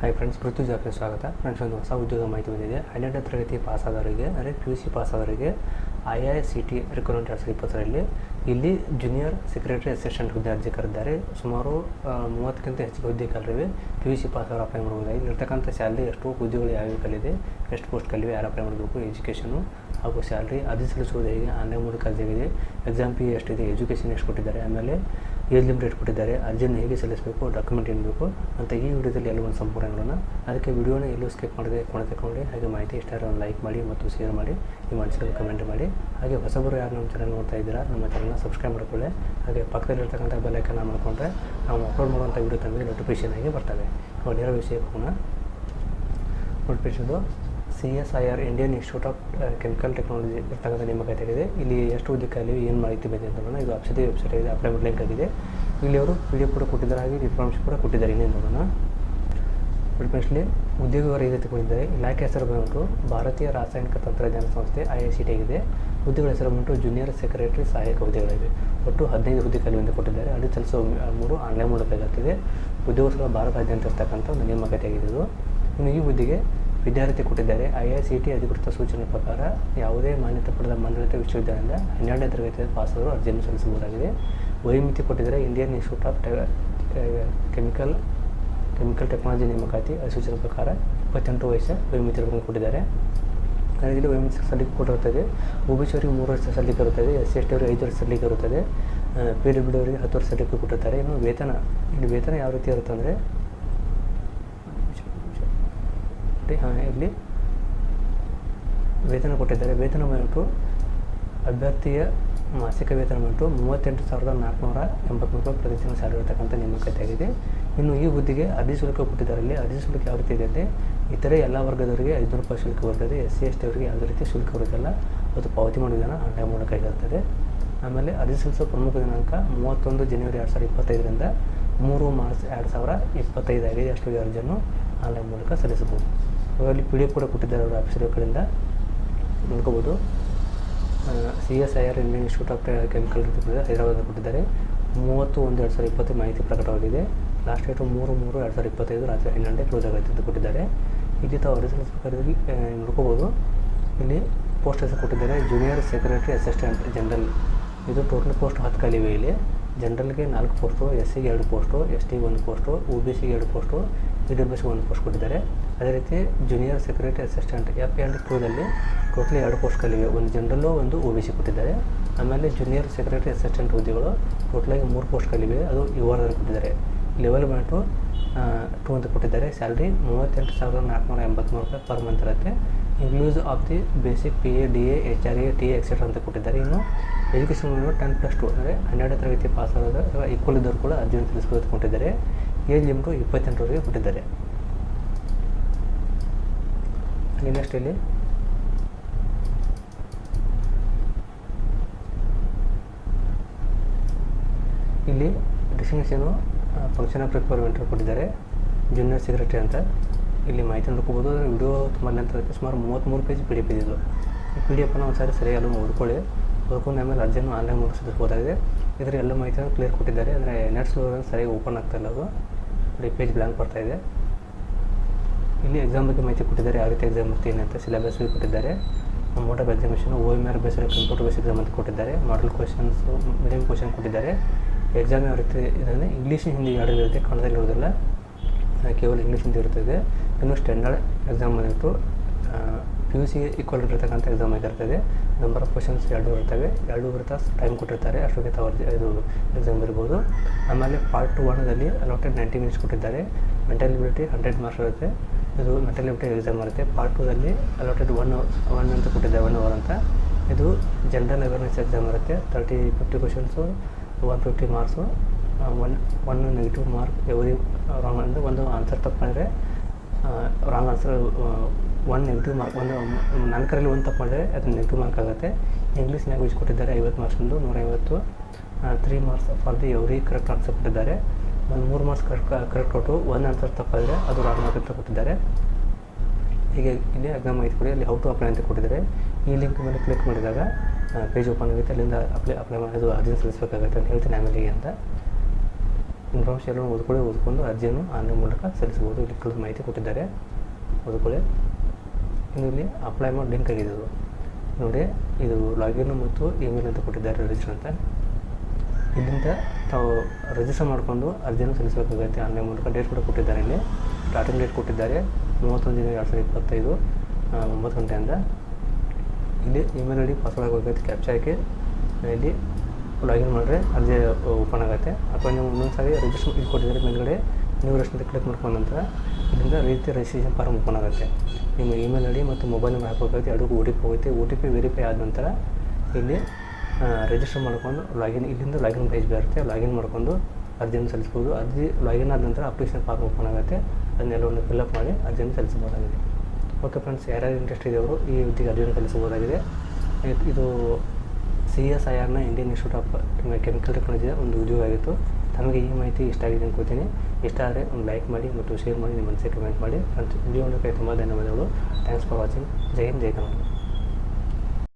Hi friends ಪೃಥ್ವಿ ಸ್ವಾಗತ friends ಒಂದು ಹೊಸ ಉದ್ಯೋಗ ಮಾಹಿತಿ ಬಂದಿದೆ. ಹನ್ನೆರಡನೇ ತರಗತಿ ಪಾಸಾದವರಿಗೆ ಅಂದರೆ P U C ಪಾಸಾದವರಿಗೆ I I C T recruitment ಎರಡು ಸಾವಿರದ ಇಪ್ಪತ್ತರಲ್ಲಿ, ಇಲ್ಲಿ ಜೂನಿಯರ್ ಸೆಕ್ರೆಟರಿ ಅಸಿಸ್ಟೆಂಟ್ ಹುದ್ದೆ ಅರ್ಜಿ ಕರೆದಿದ್ದಾರೆ. ಸುಮಾರು ಮೂವತ್ತಕ್ಕಿಂತ ಹೆಚ್ಚಿಗೆ ಹುದ್ದೆ ಕಲಿವೆ ಪಿ ಯು ಸಿ ಪಾಸ್ ಆದವರು ಅಪ್ಲೈ ಮಾಡ್ಬೋದು ಇಲ್ಲಿರ್ತಕ್ಕಂಥ ಸ್ಯಾಲ್ರಿ ಎಷ್ಟು ಹುದ್ದೆಗಳು ಯಾವ ಕಲಿದೆ ಎಷ್ಟು ಪೋಸ್ಟ್ ಕಲಿವೆ ಯಾರು ಅಪ್ಲೈ ಮಾಡಬೇಕು ಎಜುಕೇಷನು ಹಾಗೂ ಸ್ಯಾಲ್ರಿ ಅರ್ಜಿ ಸಲ್ಲಿಸುವುದು ಹೇಗೆ ಆನ್ಲೈನ್ ಮೂಲಕ ಅರ್ಜಿಯಾಗಿದೆ ಎಕ್ಸಾಮ್ ಫೀ ಎಷ್ಟಿದೆ ಎಜುಕೇಷನ್ ಎಷ್ಟು ಕೊಟ್ಟಿದ್ದಾರೆ, ಆಮೇಲೆ ಏಜ್ ಲಿಮಿಟ್ ಕೊಟ್ಟಿದ್ದಾರೆ. ಅರ್ಜಿಯನ್ನು ಹೇಗೆ ಸಲ್ಲಿಸಬೇಕು ಡಾಕ್ಯುಮೆಂಟ್ ಏನು ಬೇಕು ಅಂತ ಈ ವಿಡಿಯೋದಲ್ಲಿ ಎಲ್ಲ ಸಂಪೂರ್ಣಗಳನ್ನು ಅದಕ್ಕೆ ವಿಡಿಯೋನ ಎಲ್ಲೂ ಸ್ಕಿಪ್ ಮಾಡದೆ ಕೊನೆ ತಗೊಂಡು ಹಾಗೆ ಮಾಹಿತಿ ಇಷ್ಟ ಒಂದು ಲೈಕ್ ಮಾಡಿ ಮತ್ತು ಶೇರ್ ಮಾಡಿ. ನಿಮ್ಮ ಅನಿಸಿಕೆ ಕಮೆಂಟ್ ಮಾಡಿ. ಹಾಗೆ ಹೊಸಬರು ಯಾರು ನಮ್ಮ ಚಾನಲ್ ನೋಡ್ತಾ ಇದ್ದೀರಾ, ನಮ್ಮ ಚಾನಲ್ನ ಸಬ್ಸ್ಕ್ರೈಬ್ ಮಾಡಿಕೊಳ್ಳಿ. ಹಾಗೆ ಪಕ್ಕದಲ್ಲಿರ್ತಕ್ಕಂಥ ಬೆಲ್ಲೈಕನ್ನ ಮಾಡ್ಕೊಂಡ್ರೆ ನಾವು ಅಪ್ಲೋಡ್ ಮಾಡುವಂಥ ವಿಡಿಯೋ ತಮಗೆ ನೋಟಿಫಿಕೇಶನ್ ಆಗಿ ಬರ್ತವೆ. ನೇರ ವಿಷಯಕ್ಕೆ ಹೋಗೋಣ. ನೋಟಿಫಿಕೇಶನ್ದು C S I R Indian Institute of Chemical Technology ಇರ್ತಕ್ಕಂಥ ನೇಮಕಾತಿಯಾಗಿದೆ ಇಲ್ಲಿ ಎಷ್ಟು ಹುದ್ದೆಕಾಲಿ ಏನು ಮಾಹಿತಿ ಬಂದಿದೆ ಅಂತ ನೋಡೋಣ. ಇದು ಅಪ್ಸತಿ ವೆಬ್ಸೈಟ್ ಆಗಿದೆ, ಅಪ್ಲೈ ಲಿಂಕ್ ಆಗಿದೆ. ಇಲ್ಲಿ ಅವರು ಪಿ ಡಿ ಎಫ್ ಕೂಡ ಕೊಟ್ಟಿದ್ದಾರೆ, ಹಾಗೆ ಇನ್ಫಾರ್ಮೇಷನ್ ಕೂಡ ಕೊಟ್ಟಿದ್ದಾರೆ. ಇನ್ನೇನು ನೋಡೋಣ. ನೋಟಿಫಿಕೇಶನ್ಲಿ ಉದ್ಯೋಗವರು ಈ ತಗೊಂಡಿದ್ದಾರೆ ಇಲಾಖೆ ಹೆಸರು ಬಂದ್ಬಿಟ್ಟು ಭಾರತೀಯ ರಾಸಾಯನಿಕ ತಂತ್ರಜ್ಞಾನ ಸಂಸ್ಥೆ ಐ ಐ ಸಿ ಟಿ ಆಗಿದೆ. ಹುದ್ದೆಗಳ ಹೆಸರು ಬಂದ್ಬಿಟ್ಟು ಜೂನಿಯರ್ ಸೆಕ್ರೆಟರಿ ಸಹಾಯಕ ಹುದ್ದೆಗಳಿವೆ ಒಟ್ಟು ಹದಿನೈದು ಹುದ್ದೆ ಕಲಿಯುವಂತೆ ಕೊಟ್ಟಿದ್ದಾರೆ. ಅಲ್ಲಿ ಸಲ್ಲಿಸುವ ಮೂರು ಆನ್ಲೈನ್ ಮೂಲಕ ಇರುತ್ತದೆ ಉದ್ಯೋಗಸ್ಥಳ ಭಾರತಾದ್ಯಂತ ಇರ್ತಕ್ಕಂಥ ಒಂದು ನೇಮಕಾತಿ ಆಗಿದೆ ಇದು. ಇನ್ನು ಈ ಹುದ್ದೆಗೆ ವಿದ್ಯಾರ್ಥಿ ಕೊಟ್ಟಿದ್ದಾರೆ. ಐ ಎ ಸಿ ಟಿ ಅಧಿಕೃತ ಸೂಚನೆ ಪ್ರಕಾರ ಯಾವುದೇ ಮಾನ್ಯತೆ ಪಡೆದ ಮಂಡಳಿತ ವಿಶ್ವವಿದ್ಯಾಲಯದಿಂದ ಹನ್ನೆರಡನೇ ತರಗತಿಯ ಪಾಸಾದರೂ ಅರ್ಜಿಯನ್ನು ಸಲ್ಲಿಸಬಹುದಾಗಿದೆ. ವಯೋಮಿತಿ ಕೊಟ್ಟಿದ್ದರೆ. Indian Institute of Chemical Chemical Technology ನೇಮಕಾತಿ ಅಧಿಸೂಚನೆ ಪ್ರಕಾರ ಇಪ್ಪತ್ತೆಂಟು ವಯಸ್ಸು ವಯೋಮಿತಿ ಇರೋದನ್ನು ಕೊಟ್ಟಿದ್ದಾರೆ. ಅದೇ ರೀತಿ ವಯೋಮಿತಿ ಸಲ್ಲಿಕೆ ಕೊಟ್ಟಿರುತ್ತದೆ. ಒ ಬಿ ಸಿ ಅವರಿಗೆ ಮೂರು ವರ್ಷ ಸಲ್ಲಿಕೆ ಇರುತ್ತದೆ. ಎಸ್ ಸಿ ಎಸ್ ಟಿ ಅವರಿಗೆ ಐದು ವರ್ಷ ಸಲ್ಲಿಕೆ ಇರುತ್ತದೆ. ಪಿ ಡಬ್ಲ್ಯೂ ಅವರಿಗೆ ಹತ್ತು ವರ್ಷ ಸಲ್ಲಿಕೆ ಕೊಟ್ಟಿರ್ತಾರೆ ಇನ್ನು ವೇತನ ಇಲ್ಲಿ ವೇತನ ಯಾವ ರೀತಿ ಇರುತ್ತೆ ಅಂದರೆ ಹಾಂ, ಇಲ್ಲಿ ವೇತನ ಕೊಟ್ಟಿದ್ದಾರೆ. ವೇತನ ಬಂದ್ಬಿಟ್ಟು ಅಭ್ಯರ್ಥಿಯ ಮಾಸಿಕ ವೇತನ ಬಂದ್ಬಿಟ್ಟು ಮೂವತ್ತೆಂಟು ಸಾವಿರದ ನಾಲ್ಕುನೂರ ಎಂಬತ್ತ್ಮೂರು ರೂಪಾಯಿ ಪ್ರತಿ ತಿಂಗಳು ಸ್ಯಾಲರಿ ಇರತಕ್ಕಂಥ ಆಗಿದೆ. ಇನ್ನು ಈ ಹುದ್ದೆಗೆ ಅರ್ಜಿ ಶುಲ್ಕ ಕೊಟ್ಟಿದ್ದಾರೆ. ಅಲ್ಲಿ ಅರ್ಜಿ ಶುಲ್ಕ ಯಾವ ರೀತಿ ಇದೆ ಅಂದರೆ ಇತರೆ ಎಲ್ಲ ವರ್ಗದವರಿಗೆ ಐದುನೂರು ರೂಪಾಯಿ ಶುಲ್ಕ ಬರ್ತದೆ. ಎಸ್ ಸಿ, ಎಸ್ ಟಿ ಅವರಿಗೆ ಯಾವುದೇ ರೀತಿ ಶುಲ್ಕ ಬರುತ್ತಿಲ್ಲ ಅದು ಪಾವತಿ ಮಾಡಿದ ಆನ್ಲೈನ್ ಮೂಲಕ ಆಗಿರ್ತದೆ ಆಮೇಲೆ ಅರ್ಜಿ ಸಲ್ಲಿಸುವ ಪ್ರಮುಖ ದಿನಾಂಕ ಮೂವತ್ತೊಂದು ಜನವರಿ ಎರಡು ಸಾವಿರದ ಇಪ್ಪತ್ತೈದರಿಂದ ಮೂರು ಮಾರ್ಚ್ ಎರಡು ಸಾವಿರ ಇಪ್ಪತ್ತೈದಾಗಿದೆ ಅಷ್ಟು ಅರ್ಜಿಯನ್ನು ಆನ್ಲೈನ್ ಮೂಲಕ ಸಲ್ಲಿಸಬಹುದು. ಅದರಲ್ಲಿ ಪಿ ಡಿ ಎಫ್ ಕೂಡ ಕೊಟ್ಟಿದ್ದಾರೆ ಅವರ ಆಫೀಸರ್ ಕಡೆಯಿಂದ ನೋಡ್ಕೋಬೋದು. C S I R Indian Institute of Chemical Hyderabad ಕೊಟ್ಟಿದ್ದಾರೆ ಮೂವತ್ತು ಒಂದು ಎರಡು ಸಾವಿರದ ಇಪ್ಪತ್ತು ಮಾಹಿತಿ ಪ್ರಕಟವಾಗಿದೆ. ಲಾಸ್ಟ್ ಡೇಟು ಮೂರು ಮೂರು ಎರಡು ಸಾವಿರದ ಇಪ್ಪತ್ತೈದು ರಾತ್ರಿ ಹನ್ನೆರಡು ಕ್ಲೋಸ್ ಆಗುತ್ತೆ ಅಂತ ಕೊಟ್ಟಿದ್ದಾರೆ. ಇಲ್ಲಿ ತಾವು ಅರ್ಜಿ ಪ್ರಕಾರದಲ್ಲಿ ನೋಡ್ಕೋಬೋದು. ಇಲ್ಲಿ ಪೋಸ್ಟ್ ಹೆಸರು ಕೊಟ್ಟಿದ್ದಾರೆ. ಜೂನಿಯರ್ ಸೆಕ್ರೆಟರಿ ಅಸಿಸ್ಟೆಂಟ್ ಜನರಲ್ ಇದು ಟೋಟಲ್ ಪೋಸ್ಟ್ ಹತ್ತು ಕಾಲಿವೆ ಇಲ್ಲಿ. ಜನರಲ್ಗೆ ನಾಲ್ಕು ಪೋಸ್ಟು ಎಸ್ ಸಿಗೆ ಎರಡು ಪೋಸ್ಟು ಎಸ್ ಟಿಗೆ ಒಂದು ಪೋಸ್ಟು ಒ ಬಿ ಸಿಗೆ ಎರಡು ಪೋಸ್ಟು ಇ ಡಬ್ಲ್ಯೂ ಸಿಗೆ ಒಂದು ಪೋಸ್ಟ್ ಕೊಟ್ಟಿದ್ದಾರೆ. ಅದೇ ರೀತಿ junior secretary assistant F and ಟೂದಲ್ಲಿ totally ಎರಡು ಪೋಸ್ಟ್ ಕಲಿವೆ ಒಂದು ಜನರಲ್ಲು, ಒಂದು ಒ ಬಿ ಸಿ ಕೊಟ್ಟಿದ್ದಾರೆ. ಆಮೇಲೆ ಜೂನಿಯರ್ ಸೆಕ್ರೆಟರಿ ಅಸಿಸ್ಟೆಂಟ್ ಹುದ್ದೆಗಳು ಟೋಟಲಾಗಿ ಮೂರು ಪೋಸ್ಟ್ ಕಲಿವೆ ಅದು ಏಳರಲ್ಲಿ ಕೊಟ್ಟಿದ್ದಾರೆ. ಲೆವೆಲ್ ಬಂದು ಟೂ ಅಂತ ಕೊಟ್ಟಿದ್ದಾರೆ. ಸ್ಯಾಲ್ರಿ ಮೂವತ್ತೆಂಟು ಸಾವಿರದ ನಾಲ್ಕುನೂರ ಎಂಬತ್ತ್ಮೂರು ರೂಪಾಯಿ ಪರ್ ಮಂತ್ ಇರುತ್ತೆ. Includes of the basic P A D A H R A T A etcetera ಅಂತ ಕೊಟ್ಟಿದ್ದಾರೆ. ಇನ್ನು ಎಜುಕೇಷನ್ ಟೆನ್ ಪ್ಲಸ್ ಟು ಅಂದರೆ ಹನ್ನೆರಡನೇ ತರಗತಿ ಪಾಸ್ ಆದಾಗ ಈಕ್ವಲ್ ಇದ್ದವರು ಕೂಡ ಅರ್ಜಿಯನ್ನು ತಿಳಿಸ್ಬೋದು ಕೊಟ್ಟಿದ್ದಾರೆ. ಏಜ್ ಲಿಮಿಟು ಇಪ್ಪತ್ತೆಂಟರವರೆಗೆ ಕೊಟ್ಟಿದ್ದಾರೆ. ನೆಕ್ಸ್ಟ್ ಇಲ್ಲಿ. ಇಲ್ಲಿ ಡಿಸ್ಟಿಂಗ್ಷನು ಫಂಕ್ಷನ್ ಆಫ್ ರಿಕ್ವೈರ್ಮೆಂಟ್ ಕೊಟ್ಟಿದ್ದಾರೆ. ಜೂನಿಯರ್ ಸೆಕ್ರೆಟರಿ ಅಂತ. ಇಲ್ಲಿ ಮಾಹಿತಿ ನೋಡ್ಕೋಬೋದು ವಿಡಿಯೋ ತುಂಬ ಆಗುತ್ತೆ ಸುಮಾರು ಮೂವತ್ತ್ಮೂರು ಪೇಜ್ ಪಿ ಡಿ ಎಫ್ ಇದ್ದು ಈ ಪಿ ಡಿ ಎಫನ್ನು ಒಂದು ಸಾರಿ ಸರಿಯಾಗಿ ಓದ್ಕೊಳ್ಳಿ. ಓದ್ಕೊಂಡು ಆಮೇಲೆ ಅರ್ಜಿಯನ್ನು ಆನ್ಲೈನ್ ಮುಗಿಸಬಹುದಾಗಿದೆ ಇದರ ಎಲ್ಲ ಮಾಹಿತಿಯನ್ನು ಕ್ಲಿಯರ್ ಕೊಟ್ಟಿದ್ದಾರೆ. ಅಂದರೆ ನೆಟ್ಸ್ ಸರಿಯಾಗಿ ಓಪನ್ ಆಗ್ತಾ ಇಲ್ಲ ಅದು. ನೋಡಿ ಪೇಜ್ ಬ್ಲ್ಯಾಂಕ್ ಬರ್ತಾ ಇದೆ. ಇಲ್ಲಿ ಎಕ್ಸಾಮ್ ಬಗ್ಗೆ ಮಾಹಿತಿ ಕೊಟ್ಟಿದ್ದಾರೆ. ಯಾವ ರೀತಿ ಎಕ್ಸಾಮ್ ಇರುತ್ತೆ ಏನಂತ ಸಿಲೆಬಸ್ ಕೊಟ್ಟಿದ್ದಾರೆ. Model of examination O M R computer base exam ಅಂತ ಕೊಟ್ಟಿದ್ದಾರೆ. ಮಾಡಲ್ ಕ್ವಶನ್ಸು ಮೀಡಿಯಂ ಕ್ವಶನ್ ಕೊಟ್ಟಿದ್ದಾರೆ. ಎಕ್ಸಾಮ್ ಯಾವ ರೀತಿ ಇದೆ ಇಂಗ್ಲೀಷ್ ಹಿಂದಿ ಯಾವ ಇರುತ್ತೆ ಕನ್ನಡದಲ್ಲಿ ಇರೋದಿಲ್ಲ. ಕೇವಲ ಇಂಗ್ಲೀಷ್ ಅಂತ ಇರ್ತದೆ ಇನ್ನು ಸ್ಟ್ಯಾಂಡರ್ಡ್ ಎಕ್ಸಾಮ್ ಬಂದ್ಬಿಟ್ಟು ಪಿ ಯು ಸಿ ಈಕ್ವಲ್ ಇರತಕ್ಕಂಥ ಎಕ್ಸಾಮ್ ಆಗಿರ್ತದೆ. ನಂಬರ್ ಆಫ್ ಕ್ವಶನ್ಸ್ ಎರಡು ಇರ್ತವೆ. ಎರಡೂವರೆ ತಾಸು ಟೈಮ್ ಕೊಟ್ಟಿರ್ತಾರೆ. ಅಷ್ಟೊತ್ತಿಗೆ ತವರ್ ಇದು ಎಕ್ಸಾಮ್ ಇರ್ಬೋದು ಆಮೇಲೆ ಪಾರ್ಟ್ ಟು ಒನ್ನಲ್ಲಿ ಅಲೋಟೆಡ್ ನೈಂಟಿ ಮಿನಿಟ್ಸ್ ಕೊಟ್ಟಿದ್ದಾರೆ. ಮೆಂಟಲ್ ಎಬಿಲಿಟಿ ಹಂಡ್ರೆಡ್ ಮಾರ್ಕ್ಸ್ ಇರುತ್ತೆ. ಇದು ಮೆಂಟಲ್ ಎಬಿಲಿಟಿ ಎಕ್ಸಾಮ್ ಇರುತ್ತೆ ಪಾರ್ಟ್ ಟೂದಲ್ಲಿ ಅಲೋಟೆಡ್ ಒನ್ ಒನ್ ಅಂತ ಕೊಟ್ಟಿದ್ದಾರೆ ಒನ್ ಅವರ್ ಅಂತ. ಇದು ಜನರಲ್ ಅವೇರ್ನೆಸ್ ಎಕ್ಸಾಮ್ ಇರುತ್ತೆ. Thirty fifty questions one fifty marks one one negative mark every wrong ಅಂದರೆ ಒಂದು ಆನ್ಸರ್ ತಪ್ಪು ಮಾಡಿದ್ರೆ wrong answer one negative mark ಒಂದು ನಾಲ್ಕರಲ್ಲಿ ಒಂದು ತಪ್ಪು ಮಾಡಿದ್ರೆ ಅದು ನೆಗೆಟಿವ್ ಮಾರ್ಕ್ ಆಗುತ್ತೆ. ಇಂಗ್ಲೀಷ್ ಲ್ಯಾಂಗ್ವೇಜ್ ಕೊಟ್ಟಿದ್ದಾರೆ, ಐವತ್ತು ಮಾರ್ಕ್ಸಿಂದು ನೂರೈವತ್ತು three marks for the every correct answer ಕೊಟ್ಟಿದ್ದಾರೆ. ಒಂದು ಮೂರು ಮಾರ್ಕ್ಸ್ ಕರೆಕ್ಟ್ ಕರೆಕ್ಟ್ ಕೊಟ್ಟು ಒನ್ ಆನ್ಸರ್ ತಪ್ಪಾದರೆ ಅದು ರಾಂಗ್ ಮಾರ್ಕ್ ಅಂತ ಕೊಟ್ಟಿದ್ದಾರೆ. ಹೀಗೆ, ಇಲ್ಲಿ ಎಕ್ಸಾಮ್ ಮಾಹಿತಿ ಕೊಡಿ ಅಲ್ಲಿ ಹೌ ಟು ಅಪ್ಲೈ ಅಂತ ಕೊಟ್ಟಿದ್ದಾರೆ. ಈ ಲಿಂಕ್ ಮೇಲೆ ಕ್ಲಿಕ್ ಮಾಡಿದಾಗ ಪೇಜ್ ಓಪನ್ ಆಗುತ್ತೆ ಅಲ್ಲಿಂದ ಅಪ್ಲೈ ಅಪ್ಲೈ ಮಾಡೋದು ಅರ್ಜಿ ಸಲ್ಲಿಸಬೇಕಾಗುತ್ತೆ ಅಂತ ಹೇಳ್ತೀನಿ ಆಮೇಲೆ ಅಂತ. ಇನ್ಫಾರ್ಮೇಷನ್ ಎಲ್ಲರೂ ಓದ್ಕೊಳ್ಳಿ, ಓದ್ಕೊಂಡು ಅರ್ಜಿಯನ್ನು ಆನ್ಲೈನ್ ಮೂಲಕ ಸಲ್ಲಿಸಬಹುದು. ಇಲ್ಲಿ ಕೆಲವು ಮಾಹಿತಿ ಕೊಟ್ಟಿದ್ದಾರೆ. ಓದ್ಕೊಳ್ಳಿ. ಇನ್ನು ಇಲ್ಲಿ ಅಪ್ಲೈ ಮಾಡಿ ಲಿಂಕ್ ಆಗಿದೆ ಇದು. ನೋಡಿ, ಇದು ಲಾಗಿನ್ ಮತ್ತು ಇಮೇಲ್ ಅಂತ ಕೊಟ್ಟಿದ್ದಾರೆ ರಿಜಿಸ್ಟರ್ ಅಂತ. ಇಲ್ಲಿಂದ ತಾವು ರಿಜಿಸ್ಟರ್ ಮಾಡಿಕೊಂಡು ಅರ್ಜಿಯನ್ನು ಸಲ್ಲಿಸಬೇಕಾಗುತ್ತೆ. ಆನ್ಲೈನ್ ಮೂಲಕ ಡೇಟ್ ಕೂಡ ಕೊಟ್ಟಿದ್ದಾರೆ ಇಲ್ಲಿ. ಸ್ಟಾರ್ಟಿಂಗ್ ಡೇಟ್ ಕೊಟ್ಟಿದ್ದಾರೆ. ಮೂವತ್ತೊಂದು ದಿನ ಎರಡು ಸಾವಿರದ ಇಪ್ಪತ್ತೈದು ಒಂಬತ್ತು ಗಂಟೆಯಿಂದ. ಇಲ್ಲಿ ಇಮೇಲ್ ಐ ಡಿ ಪಾಸ್ವರ್ಡ್ ಆಗಬೇಕಾಗುತ್ತೆ ಕ್ಯಾಪ್ಚರ್ ಹಾಕಿ. ಇಲ್ಲಿ ಲಾಗಿನ್ ಮಾಡಿದ್ರೆ ಅರ್ಜಿ ಓಪನ್ ಆಗುತ್ತೆ. ಅಥವಾ ನೀವು ಒಂದೊಂದು ಸಾರಿ ರಿಜಿಸ್ಟ್ರೇಷನ್ ಇದು ಕೊಟ್ಟಿದ್ದಾರೆ ಮೇಲ್ಗಡೆ, ನೀವು ರಿಜಿಸ್ಟರ್ ಕ್ಲಿಕ್ ಮಾಡ್ಕೊಂಡ ನಂತರ ಇಲ್ಲಿಂದ ರೀತಿ ರಿಜಿಸ್ಟ್ರೇಷನ್ ಫಾರ್ಮ್ ಓಪನ್ ಆಗುತ್ತೆ. ನಿಮ್ಮ ಇಮೇಲ್ ಐ ಡಿ ಮತ್ತು ಮೊಬೈಲ್ ನಂಬರ್ ಹಾಕಬೇಕಾಗುತ್ತೆ, ಎರಡಕ್ಕೂ ಓ ಟಿ ಪಿ ಹೋಗುತ್ತೆ. ಓ ಟಿ ಪಿ ವೆರಿಫೈ ಆದ ನಂತರ ಇಲ್ಲಿ ರಿಜಿಸ್ಟರ್ ಮಾಡ್ಕೊಂಡು ಲಾಗಿನ್ ಇಲ್ಲಿಂದ ಲಾಗಿನ್ ಪೇಜ್ ಬರುತ್ತೆ. ಲಾಗಿನ್ ಮಾಡ್ಕೊಂಡು ಅರ್ಜಿಯನ್ನು ಸಲ್ಲಿಸ್ಬೋದು ಅರ್ಜಿ ಲಾಗಿನ್ ಆದ ನಂತರ ಅಪ್ಲಿಕೇಶನ್ ಫಾರ್ಮ್ ಓಪನ್ ಆಗುತ್ತೆ. ಅದನ್ನೆಲ್ಲವನ್ನು ಫಿಲ್ಅಪ್ ಮಾಡಿ ಅರ್ಜಿಯನ್ನು ಸಲ್ಲಿಸಬಹುದಾಗಿದೆ. ಓಕೆ ಫ್ರೆಂಡ್ಸ್ ಯಾರ್ಯಾರು ಇಂಟ್ರೆಸ್ಟ್ ಇದೆಯವರು ಈ ಹುದ್ದೆಗೆ ಅರ್ಜಿಯನ್ನು ಸಲ್ಲಿಸಬಹುದಾಗಿದೆ. ಇದು ಸಿ ಎಸ್ ಐ ಆರ್ನ ಇಂಡಿಯನ್ ಇನ್ಸ್ಟಿಟ್ಯೂಟ್ ಆಫ್ ಕೆಮಿಕಲ್ ಟೆಕ್ನಾಲಜಿಯ ಒಂದು ಉದ್ಯೋಗ ಆಗಿತ್ತು. ತಮಗೆ ಈ ಮಾಹಿತಿ ಇಷ್ಟ ಆಗಿದೆ ಅನ್ಕೋತೀನಿ ಇಷ್ಟ ಆದರೆ ಒಂದು ಲೈಕ್ ಮಾಡಿ ಮತ್ತು ಶೇರ್ ಮಾಡಿ, ನಿಮ್ಮ ಮನಸ್ಸಿಗೆ ಕಮೆಂಟ್ ಮಾಡಿ. ಫ್ರೆಂಡ್ಸ್ ವಿಡಿಯೋ ತುಂಬ ಧನ್ಯವಾದಗಳು. ಥ್ಯಾಂಕ್ಸ್ ಫಾರ್ ವಾಚಿಂಗ್ ಜೈ ಹಿಂದ್, ಜೈ ಕನ್ನಡ